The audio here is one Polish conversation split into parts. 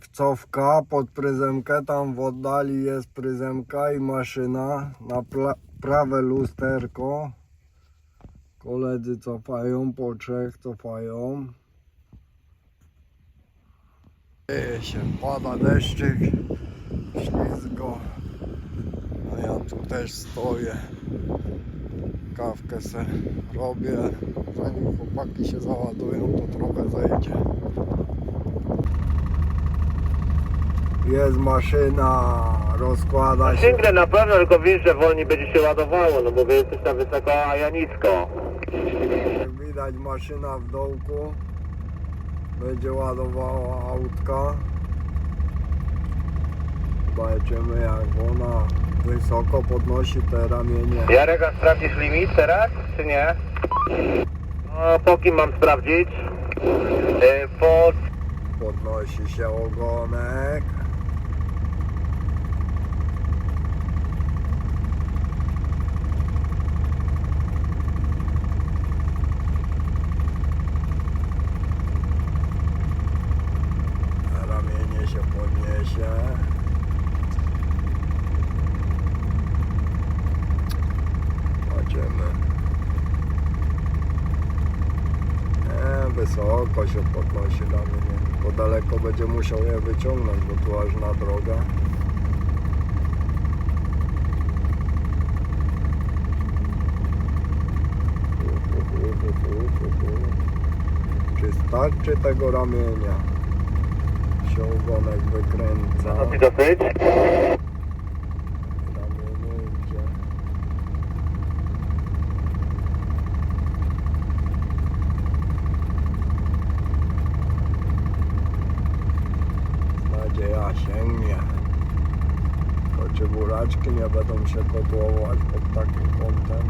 Wcofka pod pryzemkę, tam w oddali jest pryzemka i maszyna na prawe lusterko. Koledzy cofają, po trzech cofają. Dzieje się, pada deszczyk, ślizgo. A ja tu też stoję. Kawkę se robię. Zanim chłopaki się załadują, to trochę zejdzie. Jest maszyna, rozkłada się. Single na pewno, tylko wiesz, że wolniej będzie się ładowało, no bo wy jesteś na wysoko, a ja nisko. Widać maszyna w dołku. Będzie ładowała autka. Zobaczymy jak ona wysoko podnosi te ramienie. Jarek, a sprawdzisz limit teraz, czy nie? No, po kim mam sprawdzić? Yy, po... Podnosi się ogonek. Ramienie się podniesie. Zobaczymy. Nie, wysoko się podnosi ramienie. Bo daleko będzie musiał je wyciągnąć, bo tu aż na hu. Czy starczy tego ramienia? Się ogonek wykręca. No ci dosyć? Ramienie idzie. Nadzieja sięgnie. Tylko czy buraczki nie będą się kotłować pod takim kątem?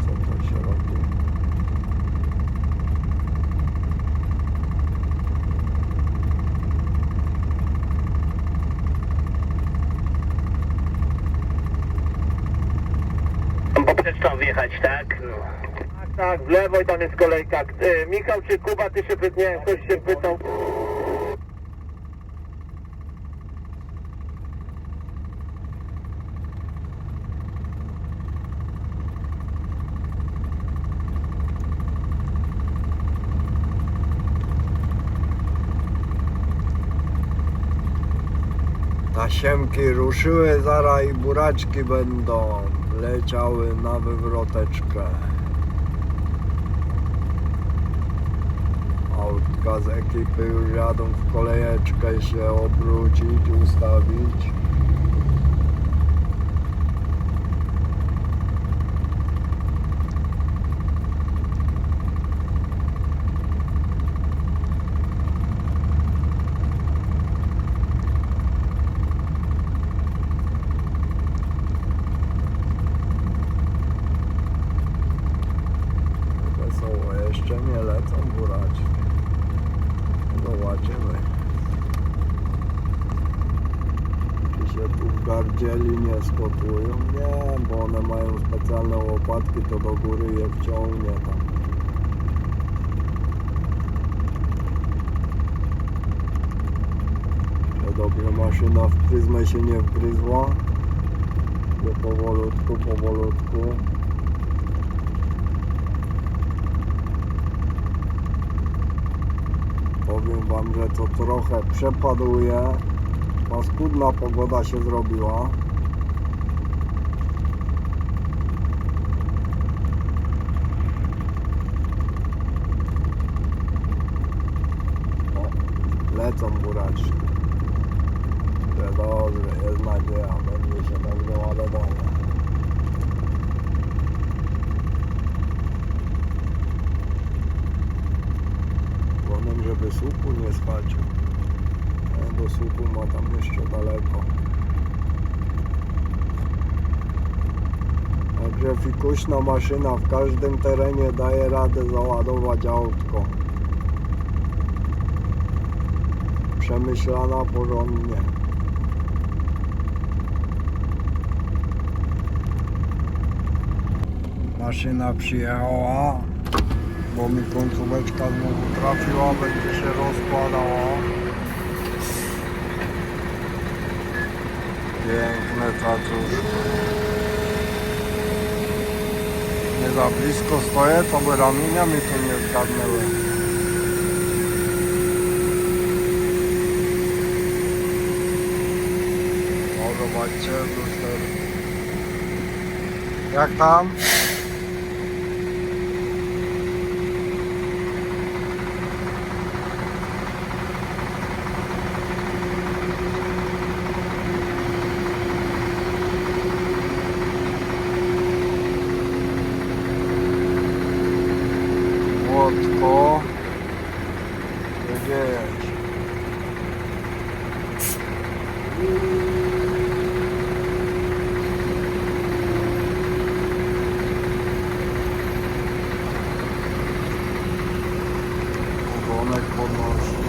Co to się wjechać, tak? No. Tak, w lewo i tam jest kolejka. Yy, Michał czy Kuba, ty się pytnie, ktoś się pytał. Tasiemki ruszyły, zara i buraczki będą leciały na wywroteczkę. Autka z ekipy już jadą w kolejeczkę się obrócić, ustawić. Jeszcze nie lecą buraczki. Zobaczymy. Czy się tu gardzieli nie skotłują? Nie, bo one mają specjalne łopatki, to do góry je wciągnie tam. Dobrze, maszyna w pryzmę się nie wgryzła. Powolutku, powolutku. Wam, że to trochę przepaduje. Paskudna pogoda się zrobiła. O, lecą buraczki. Że dobrze, jest nadzieja, będzie się dobrze ładowało. Dzwonem, żeby słupu nie schacił. Nie, do słupu ma tam jeszcze daleko. Także fikuśna maszyna w każdym terenie daje radę załadować autko. Przemyślana porządnie. Maszyna przyjechała, bo mi końcóweczka znowu trafiła, będzie się rozkładała. Piękne cacuszki. Nie za blisko stoję, to by ramienia mi tu nie zgadnęły. Zobaczcie. Jak tam? Łotko. Gdzieś. Ogonek podnosi.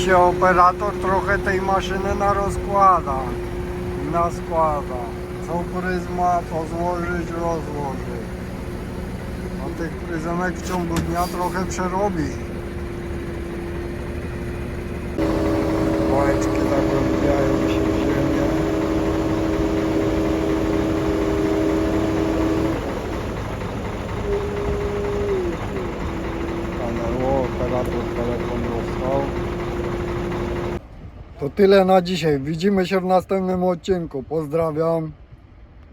Się operator trochę tej maszyny na rozkłada i na składa. Co pryzma to złożyć, rozłożyć. A tych pryzemek w ciągu dnia trochę przerobi. Łajeczki zagłębiają się w ziemię. Stanęło, operator telefon dostał. To tyle na dzisiaj. Widzimy się w następnym odcinku. Pozdrawiam.